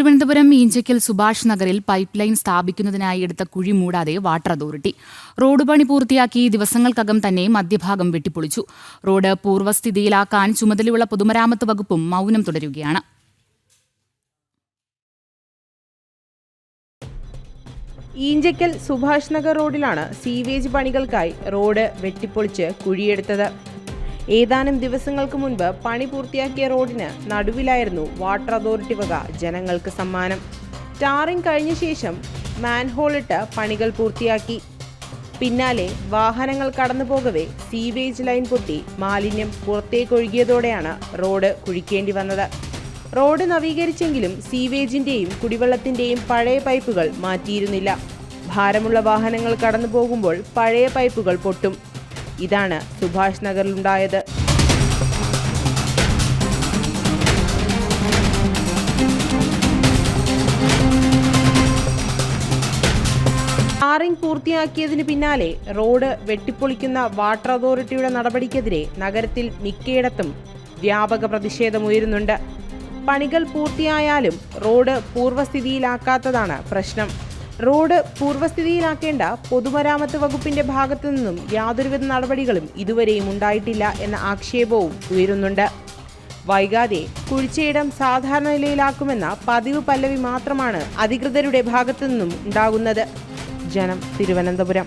തിരുവനന്തപുരം ഈഞ്ചയ്ക്കൽ സുഭാഷ് നഗറിൽ pipe line സ്ഥാപിക്കുന്നതിനായി എടുത്ത കുഴി മൂടാതെ വാട്ടർ അതോറിറ്റി റോഡ് പണി പൂർത്തിയാക്കി ദിവസങ്ങൾക്കകം തന്നെ മധ്യഭാഗം വെട്ടിപ്പൊളിച്ചു. റോഡ് പൂർവസ്ഥിതിയിലാക്കാൻ ചുമതലയുള്ള പൊതുമരാമത്ത് വകുപ്പും മൗനം തുടരുകയാണ്. ഈഞ്ചക്കൽ സുഭാഷ് നഗർ റോഡിലാണ് സീവേജ് പണികൾക്കായി റോഡ് വെട്ടിപ്പൊളിച്ച് കുഴിയെടുത്തത്. ഏതാനും ദിവസങ്ങൾക്ക് മുൻപ് പണി പൂർത്തിയാക്കിയ റോഡിന് നടുവിലായിരുന്നു വാട്ടർ അതോറിറ്റി വക ജനങ്ങൾക്ക് സമ്മാനം. ടാറിംഗ് കഴിഞ്ഞ ശേഷം മാൻഹോളിട്ട് പണികൾ പൂർത്തിയാക്കി. പിന്നാലെ വാഹനങ്ങൾ കടന്നു പോകവേ സീവേജ് ലൈൻ പൊട്ടി മാലിന്യം പുറത്തേക്ക് ഒഴുകിയതോടെയാണ് റോഡ് കുഴിക്കേണ്ടി വന്നത്. റോഡ് നവീകരിച്ചെങ്കിലും സീവേജിന്റെയും കുടിവെള്ളത്തിന്റെയും പഴയ പൈപ്പുകൾ മാറ്റിയിരുന്നില്ല. ഭാരമുള്ള വാഹനങ്ങൾ കടന്നു പോകുമ്പോൾ പഴയ പൈപ്പുകൾ പൊട്ടും. ഇതാണ് സുഭാഷ് നഗറിലുണ്ടായത്. ടാറിംഗ് പൂർത്തിയാക്കിയതിന് പിന്നാലെ റോഡ് വെട്ടിപ്പൊളിക്കുന്ന വാട്ടർ അതോറിറ്റിയുടെ നടപടിക്കെതിരെ നഗരത്തിൽ മിക്കയിടത്തും വ്യാപക പ്രതിഷേധമുയരുന്നുണ്ട് പണികൾ പൂർത്തിയായാലും റോഡ് പൂർവസ്ഥിതിയിലാക്കാത്തതാണ് പ്രശ്നം. റോഡ് പൂർവസ്ഥിതിയിലാക്കേണ്ട പൊതുമരാമത്ത് വകുപ്പിന്റെ ഭാഗത്തു നിന്നും യാതൊരുവിധ നടപടികളും ഇതുവരെയും ഉണ്ടായിട്ടില്ല എന്ന ആക്ഷേപവും ഉയരുന്നുണ്ട്. വൈകാതെ കുഴിച്ചയിടം സാധാരണ നിലയിലാക്കുമെന്ന പതിവ് പല്ലവി മാത്രമാണ് അധികൃതരുടെ ഭാഗത്തു നിന്നും ഉണ്ടാകുന്നത്. ജനം തിരുവനന്തപുരം.